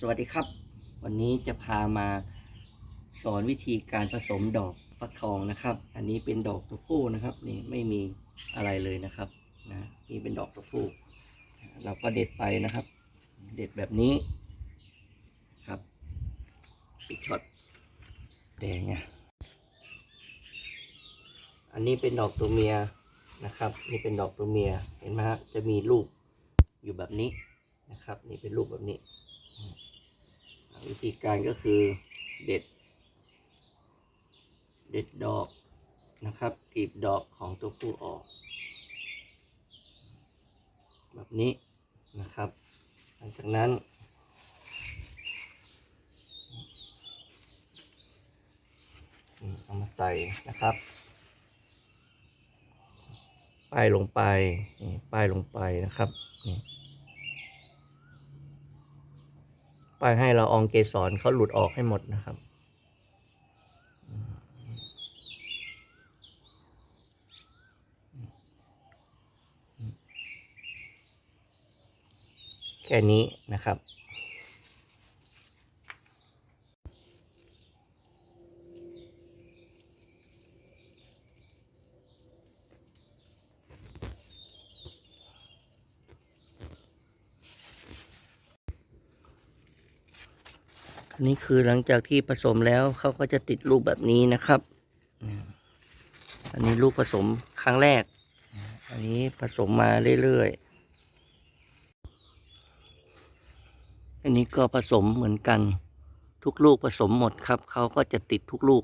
สวัสดีครับ วันนี้จะพามาสอนวิธีการผสมดอกฟักทองนะครับ อันนี้เป็นดอกตัวผู้นะครับนี่ไม่มีอะไรเลยนะครับนะนี่เป็นดอกตัวผู้ เราก็เด็ดไปนะครับ เด็ดแบบนี้ครับปิดช็อตแดงเนี่ยอันนี้เป็นดอกตัวเมียนะครับ นี่เป็นดอกตัวเมียเห็นไหมฮะจะมีลูกอยู่แบบนี้นะครับ นี่เป็นลูกแบบนี้ วิธีการก็คือเด็ด เด็ดดอกนะครับกลีบดอกของตัวผู้ออก แบบนี้นะครับ หลังจากนั้นเอามาใส่นะครับ ป้ายลงไปนี่ป้ายลงไปนะครับนี่ ไปให้เราอองเกสรเขาหลุดออกให้หมดนะครับ แค่นี้นะครับ อันนี้คือหลังจากที่ผสมแล้วเขาก็จะติดลูกแบบนี้นะครับ อันนี้ลูกผสมครั้งแรก อันนี้ผสมมาเรื่อยๆ อันนี้ก็ผสมเหมือนกัน ทุกลูกผสมหมดครับ เขาก็จะติดทุกลูก